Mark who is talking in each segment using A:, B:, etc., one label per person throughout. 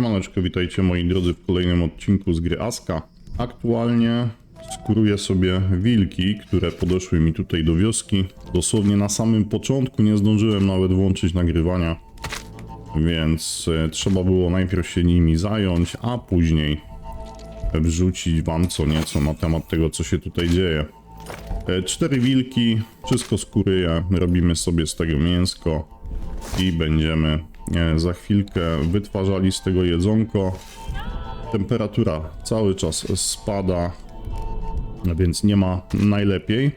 A: Siemaneczko, witajcie moi drodzy w kolejnym odcinku z gry Aska. Aktualnie skuruję sobie wilki, które podeszły mi tutaj do wioski. Dosłownie na samym początku nie zdążyłem nawet włączyć nagrywania, więc e, trzeba było najpierw się nimi zająć, a później wrzucić wam co nieco na temat tego, co się tutaj dzieje. E, Cztery wilki, wszystko skuryję, robimy sobie z tego mięsko i będziemy za chwilkę wytwarzali z tego jedzonko. Temperatura cały czas spada, więc nie ma najlepiej.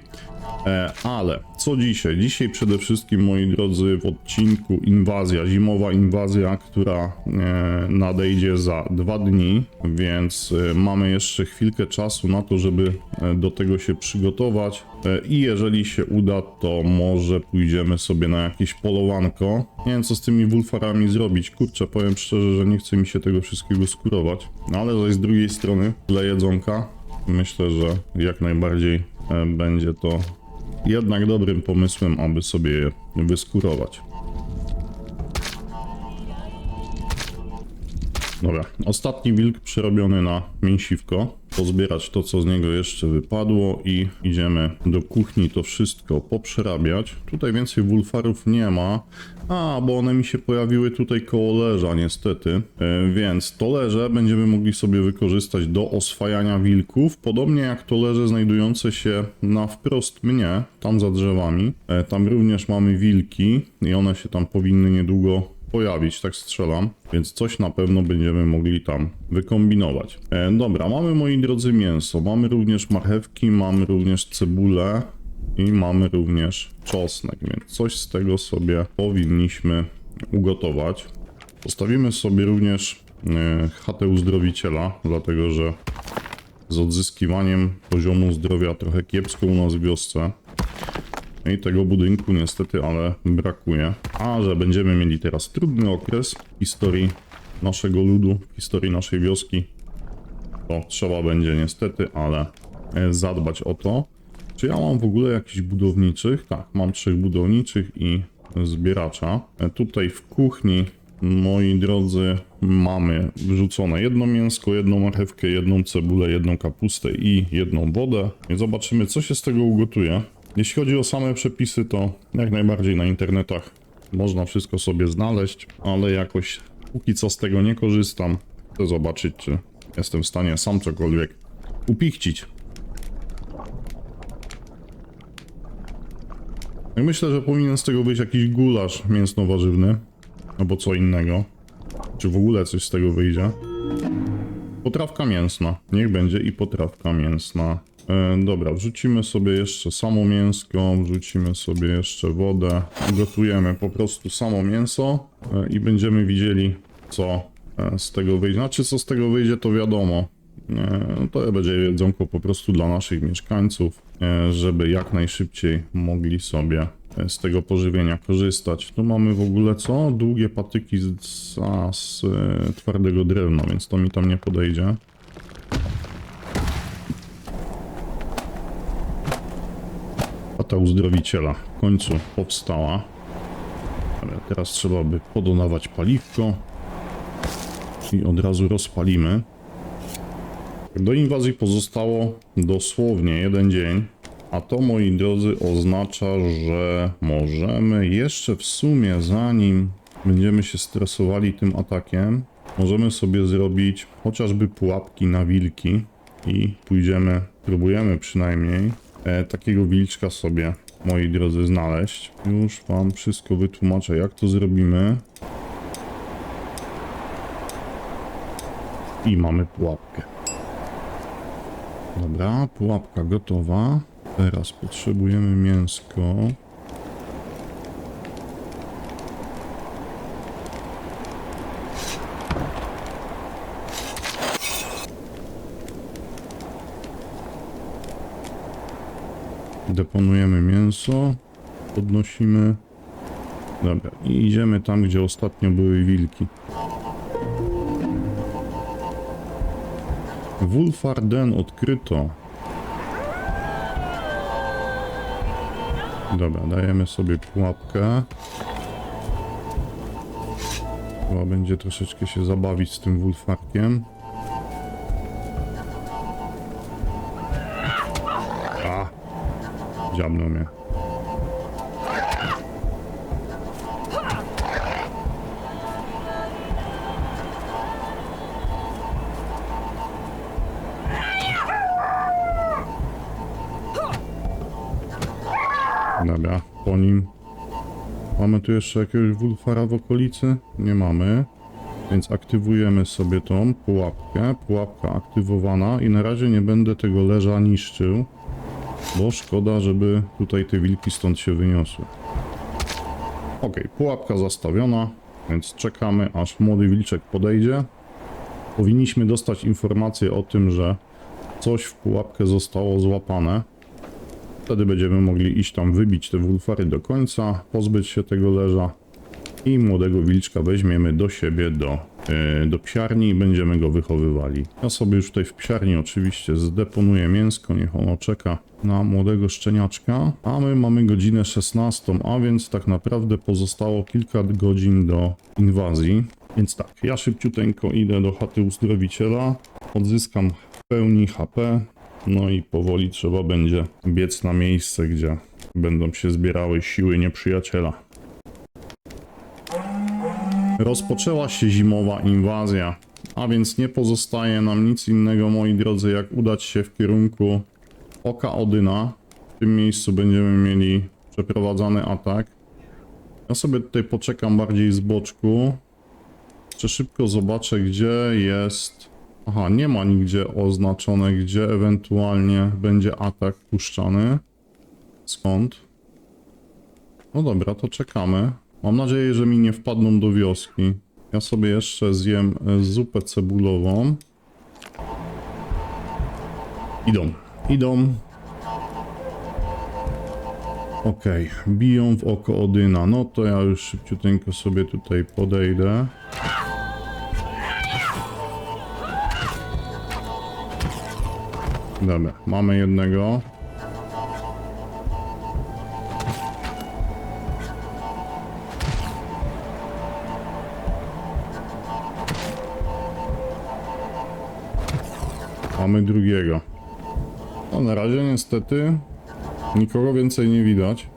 A: E, Ale co dzisiaj? Dzisiaj przede wszystkim, moi drodzy, w odcinku inwazja, zimowa inwazja, która e, nadejdzie za dwa dni, więc e, mamy jeszcze chwilkę czasu na to, żeby do tego się przygotować. I jeżeli się uda, to może pójdziemy sobie na jakieś polowanko. Nie wiem, co z tymi wulfarami zrobić. Kurczę, powiem szczerze, że nie chce mi się tego wszystkiego skurować. No ale z drugiej strony, dla jedzonka, myślę, że jak najbardziej będzie to jednak dobrym pomysłem, aby sobie je wyskurować. Dobra, ostatni wilk przerobiony na mięsiwko. Pozbierać to, co z niego jeszcze wypadło i idziemy do kuchni to wszystko poprzerabiać. Tutaj więcej wulfarów nie ma. A, bo one mi się pojawiły tutaj koło leża niestety. E, więc to leże będziemy mogli sobie wykorzystać do oswajania wilków. Podobnie jak to leże znajdujące się na wprost mnie, tam za drzewami. E, tam również mamy wilki i one się tam powinny niedługo pojawić, tak strzelam, więc coś na pewno będziemy mogli tam wykombinować. E, dobra, mamy moi drodzy mięso, mamy również marchewki, mamy również cebulę i mamy również czosnek, więc coś z tego sobie powinniśmy ugotować. Postawimy sobie również e, chatę uzdrowiciela, dlatego że z odzyskiwaniem poziomu zdrowia trochę kiepsko u nas w wiosce. I tego budynku niestety, ale brakuje. A że będziemy mieli teraz trudny okres w historii naszego ludu, w historii naszej wioski, to trzeba będzie niestety, ale e, zadbać o to. Czy ja mam w ogóle jakichś budowniczych? Tak, mam trzech budowniczych i zbieracza. E, Tutaj w kuchni, moi drodzy, mamy wrzucone jedno mięsko, jedną marchewkę, jedną cebulę, jedną kapustę i jedną wodę. I zobaczymy, co się z tego ugotuje. Jeśli chodzi o same przepisy, to jak najbardziej na internetach można wszystko sobie znaleźć, ale jakoś póki co z tego nie korzystam. Chcę zobaczyć, czy jestem w stanie sam cokolwiek upichcić. I myślę, że powinien z tego być jakiś gulasz mięsno-warzywny, albo co innego. Czy w ogóle coś z tego wyjdzie? Potrawka mięsna. Niech będzie i potrawka mięsna. E, dobra, wrzucimy sobie jeszcze samo mięsko, wrzucimy sobie jeszcze wodę. Gotujemy po prostu samo mięso e, i będziemy widzieli, co e, z tego wyjdzie. Znaczy, co z tego wyjdzie, to wiadomo. To będzie jedzonko po prostu dla naszych mieszkańców, żeby jak najszybciej mogli sobie z tego pożywienia korzystać. Tu mamy w ogóle co? Długie patyki z, z twardego drewna, więc to mi tam nie podejdzie. Chata uzdrowiciela w końcu powstała. Ale teraz trzeba by podonawać paliwko i od razu rozpalimy. Do inwazji pozostało dosłownie jeden dzień, a to moi drodzy oznacza, że możemy jeszcze w sumie zanim będziemy się stresowali tym atakiem, możemy sobie zrobić chociażby pułapki na wilki i pójdziemy, próbujemy przynajmniej e, takiego wilczka sobie, moi drodzy, znaleźć. Już wam wszystko wytłumaczę, jak to zrobimy. I mamy pułapkę. Dobra, pułapka gotowa. Teraz potrzebujemy mięsko. Deponujemy mięso, podnosimy. Dobra, i idziemy tam, gdzie ostatnio były wilki. Wulfarden odkryto. Dobra, dajemy sobie pułapkę. Chyba będzie troszeczkę się zabawić z tym wulfarkiem. Dziabnął mnie. Dobra, po nim. Mamy tu jeszcze jakiegoś wulfara w okolicy? Nie mamy. Więc aktywujemy sobie tą pułapkę. Pułapka aktywowana i na razie nie będę tego leża niszczył. Bo szkoda, żeby tutaj te wilki stąd się wyniosły. Ok, pułapka zastawiona, więc czekamy aż młody wilczek podejdzie. Powinniśmy dostać informację o tym, że coś w pułapkę zostało złapane. Wtedy będziemy mogli iść tam wybić te wulfary do końca, pozbyć się tego leża i młodego wilczka weźmiemy do siebie do, do psiarni i będziemy go wychowywali. Ja sobie już tutaj w psiarni oczywiście zdeponuję mięsko, niech ono czeka na młodego szczeniaczka. A my mamy godzinę 16, a więc tak naprawdę pozostało kilka godzin do inwazji. Więc tak, ja szybciuteńko idę do chaty uzdrowiciela, odzyskam w pełni HP, no i powoli trzeba będzie biec na miejsce, gdzie będą się zbierały siły nieprzyjaciela. Rozpoczęła się zimowa inwazja, a więc nie pozostaje nam nic innego, moi drodzy, jak udać się w kierunku Oka Odyna. W tym miejscu będziemy mieli przeprowadzany atak. Ja sobie tutaj poczekam bardziej z boczku. Jeszcze szybko zobaczę, gdzie jest... Aha, nie ma nigdzie oznaczone, gdzie ewentualnie będzie atak puszczany. Skąd? No dobra, to czekamy. Mam nadzieję, że mi nie wpadną do wioski. Ja sobie jeszcze zjem e, zupę cebulową. Idą, idą. Okej, biją w oko Odyna. No to ja już szybciuteńko sobie tutaj podejdę. Dobra, mamy jednego. Mamy drugiego. No na razie niestety nikogo więcej nie widać.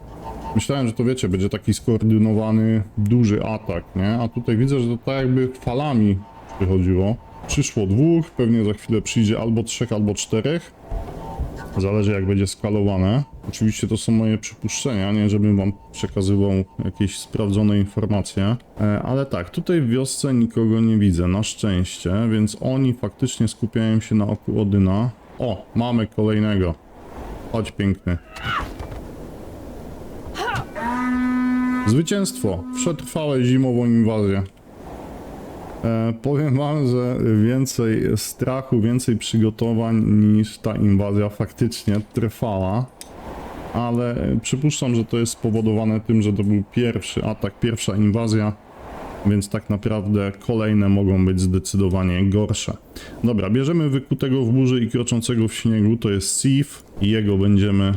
A: Myślałem, że to wiecie, będzie taki skoordynowany, duży atak, nie? A tutaj widzę, że to tak jakby falami przychodziło. Przyszło dwóch, pewnie za chwilę przyjdzie albo trzech, albo czterech. Zależy jak będzie skalowane. Oczywiście to są moje przypuszczenia, nie żebym wam przekazywał jakieś sprawdzone informacje. E, Ale tak, tutaj w wiosce nikogo nie widzę, na szczęście, więc oni faktycznie skupiają się na oku Odyna. O, mamy kolejnego. Chodź piękny. Zwycięstwo! Przetrwałe zimową inwazję. E, powiem wam, że więcej strachu, więcej przygotowań niż ta inwazja faktycznie trwała. Ale przypuszczam, że to jest spowodowane tym, że to był pierwszy atak, pierwsza inwazja, więc tak naprawdę kolejne mogą być zdecydowanie gorsze. Dobra, bierzemy wykutego w burzy i kroczącego w śniegu, to jest Sif i jego będziemy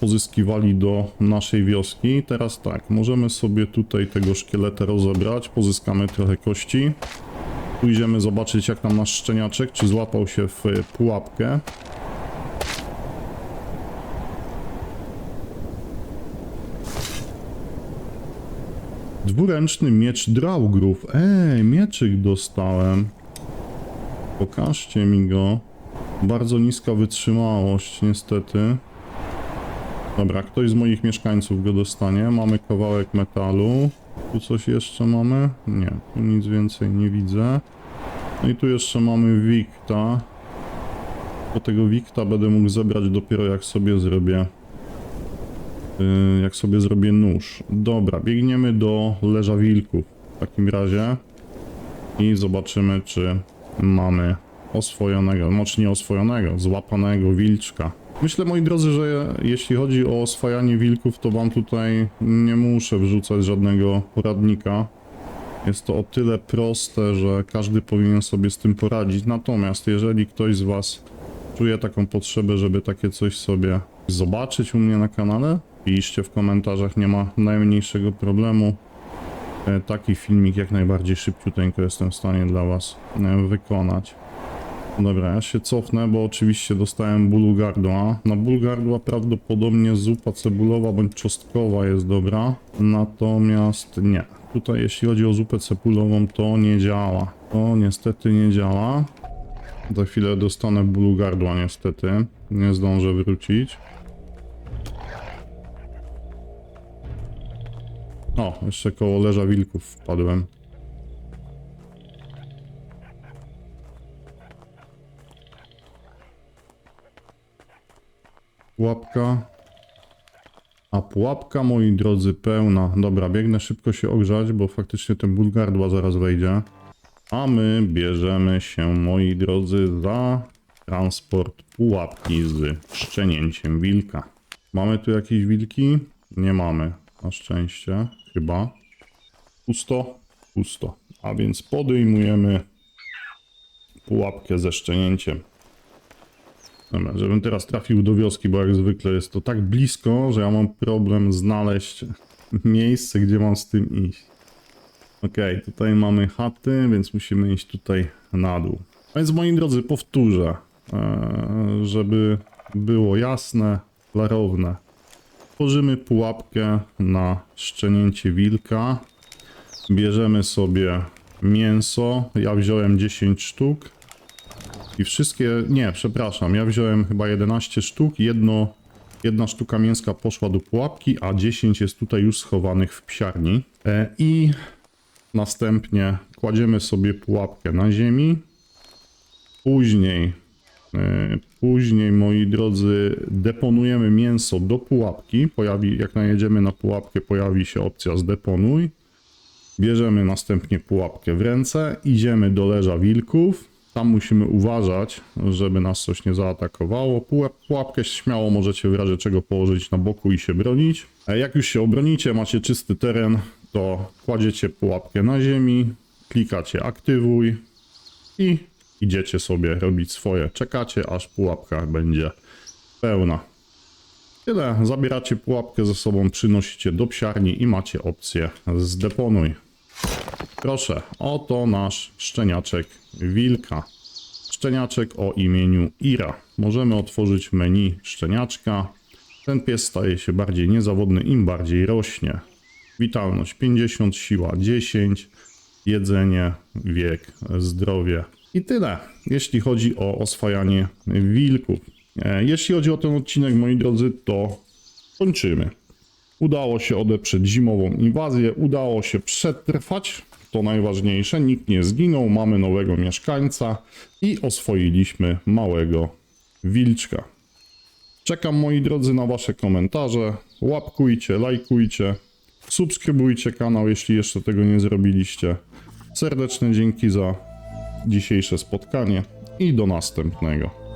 A: pozyskiwali do naszej wioski. Teraz tak, możemy sobie tutaj tego szkieleta rozebrać, pozyskamy trochę kości. Pójdziemy zobaczyć jak tam nasz szczeniaczek, czy złapał się w e, pułapkę. Dwuręczny miecz Draugrów. Ej, mieczyk dostałem. Pokażcie mi go. Bardzo niska wytrzymałość, niestety. Dobra, ktoś z moich mieszkańców go dostanie. Mamy kawałek metalu. Tu coś jeszcze mamy? Nie, tu nic więcej nie widzę. No i tu jeszcze mamy Wikta. Do tego Wikta będę mógł zebrać dopiero jak sobie zrobię yy, jak sobie zrobię nóż. Dobra, biegniemy do leża wilków w takim razie i zobaczymy czy mamy oswojonego, znaczy nie oswojonego, złapanego wilczka. Myślę, moi drodzy, że jeśli chodzi o oswajanie wilków, to wam tutaj nie muszę wrzucać żadnego poradnika. Jest to o tyle proste, że każdy powinien sobie z tym poradzić. Natomiast jeżeli ktoś z was czuje taką potrzebę, żeby takie coś sobie zobaczyć u mnie na kanale, piszcie w komentarzach, nie ma najmniejszego problemu. e, taki filmik jak najbardziej szybciuteńko jestem w stanie dla Was e, wykonać. Dobra, ja się cofnę, bo oczywiście dostałem bólu gardła. Na ból gardła prawdopodobnie zupa cebulowa bądź czosnkowa jest dobra. Natomiast nie. Tutaj jeśli chodzi o zupę cebulową to nie działa. To niestety nie działa. Za chwilę dostanę bólu gardła niestety. Nie zdążę wrócić. O, jeszcze koło leża wilków wpadłem. Pułapka. A pułapka, moi drodzy, pełna. Dobra, biegnę szybko się ogrzać, bo faktycznie ten ból gardła zaraz wejdzie. A my bierzemy się, moi drodzy, za transport pułapki z szczenięciem wilka. Mamy tu jakieś wilki? Nie mamy, na szczęście, chyba. Pusto? Pusto. A więc podejmujemy pułapkę ze szczenięciem. Żebym teraz trafił do wioski, bo jak zwykle jest to tak blisko, że ja mam problem znaleźć miejsce, gdzie mam z tym iść. Okej, tutaj mamy chaty, więc musimy iść tutaj na dół. A więc moi drodzy, powtórzę, e, żeby było jasne, klarowne. Tworzymy pułapkę na szczenięcie wilka. Bierzemy sobie mięso. Ja wziąłem 10 sztuk. I wszystkie, nie, przepraszam, ja wziąłem chyba 11 sztuk, jedno, jedna sztuka mięska poszła do pułapki, a 10 jest tutaj już schowanych w psiarni. E, I następnie kładziemy sobie pułapkę na ziemi. Później, e, później, moi drodzy, deponujemy mięso do pułapki. Pojawi, jak najedziemy na pułapkę, pojawi się opcja zdeponuj. Bierzemy następnie pułapkę w ręce, idziemy do leża wilków. Tam musimy uważać, żeby nas coś nie zaatakowało. Pułap- Pułapkę śmiało możecie w razie czego położyć na boku i się bronić. A jak już się obronicie, macie czysty teren, to kładziecie pułapkę na ziemi, klikacie aktywuj i idziecie sobie robić swoje. Czekacie, aż pułapka będzie pełna. Tyle. Zabieracie pułapkę ze sobą, przynosicie do psiarni i macie opcję zdeponuj. Proszę, oto nasz szczeniaczek wilka. Szczeniaczek o imieniu Ira. Możemy otworzyć menu szczeniaczka. Ten pies staje się bardziej niezawodny, im bardziej rośnie. Witalność 50, siła 10, jedzenie, wiek, zdrowie. I tyle, jeśli chodzi o oswajanie wilków. E, Jeśli chodzi o ten odcinek, moi drodzy, to kończymy. Udało się odeprzeć zimową inwazję, udało się przetrwać, to najważniejsze, nikt nie zginął, mamy nowego mieszkańca i oswoiliśmy małego wilczka. Czekam moi drodzy na wasze komentarze, łapkujcie, lajkujcie, subskrybujcie kanał, jeśli jeszcze tego nie zrobiliście. Serdeczne dzięki za dzisiejsze spotkanie i do następnego.